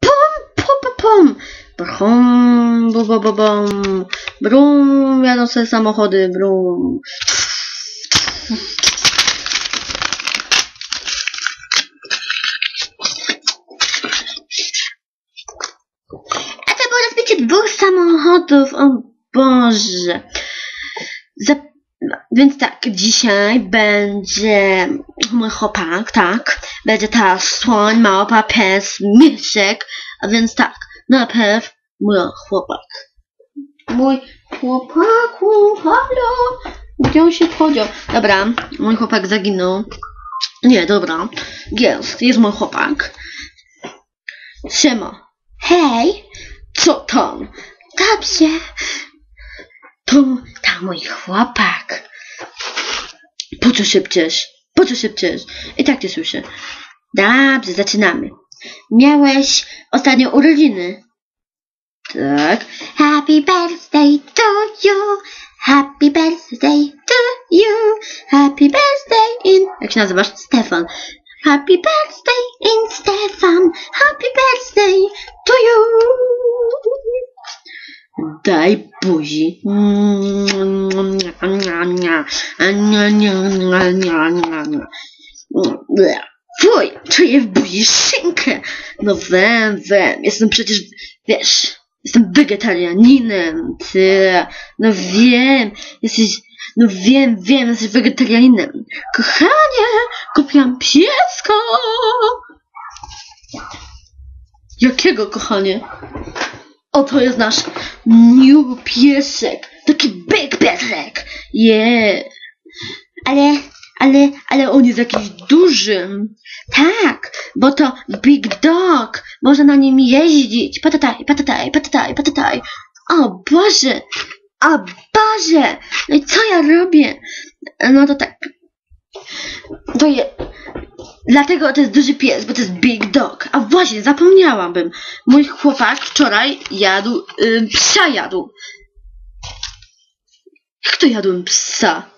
Pum, pum, pum. Brum, bu, bu, bu, bum. Brum, jadą sobie samochody, brum. A to było rozbicie dwóch samochodów, o Boże. Zap- więc tak, dzisiaj będzie mój chłopak, tak? Będzie ta słoń, małpa, pies, mieszek. A więc tak, najpierw mój chłopak. Mój chłopaku, halo! Gdzie on się podział? Dobra, mój chłopak zaginął. Nie, dobra. Jest, jest mój chłopak. Siema. Hej, co tam? Dobrze. To, to mój chłopak. Po co szepczesz? Po co szepczesz? I tak cię słyszę. Dobrze, zaczynamy. Miałeś ostatnio urodziny. Tak. Happy birthday to you. Happy birthday to you. Happy birthday in... Jak się nazywasz? Stefan. Happy birthday in Stefan. Happy birthday to you. Daj buzi. Fuj, czuję w buzi szynkę. No wiem, wiem, jestem przecież, wiesz, jestem wegetarianinem, ty. No wiem, jesteś, no wiem, wiem, jesteś wegetarianinem. Kochanie, kupiłam pieska. Jakiego, kochanie? Oto jest nasz new piesek. Piesek. Yeah. Ale, ale, ale on jest jakiś duży. Tak, bo to big dog. Można na nim jeździć. Patataj, patataj, patataj, patataj. O Boże. O Boże. No i co ja robię? No to tak. To je... Dlatego to jest duży pies, bo to jest big dog. A właśnie, zapomniałabym. Mój chłopak wczoraj jadł, y, psa jadł. Jak to jadłem psa?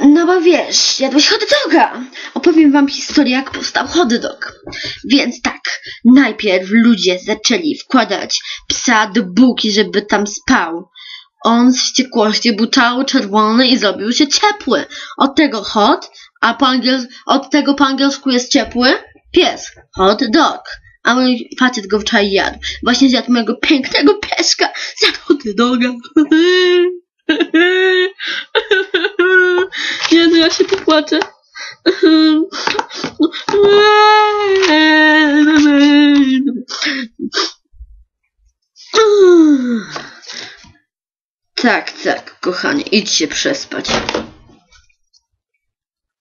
No bo wiesz, jadłeś hot doga. Opowiem wam historię, jak powstał hot dog. Więc tak, najpierw ludzie zaczęli wkładać psa do bułki, żeby tam spał. On z wściekłości był czerwony i zrobił się ciepły. Od tego hot, a po angielsku, od tego po angielsku jest ciepły pies. Hot dog. A mój facet go wczoraj jadł. Właśnie zjadł mojego pięknego pieska. Zjadł hot doga. Jezu, ja się popłaczę. Tak, tak, kochanie, idź się przespać.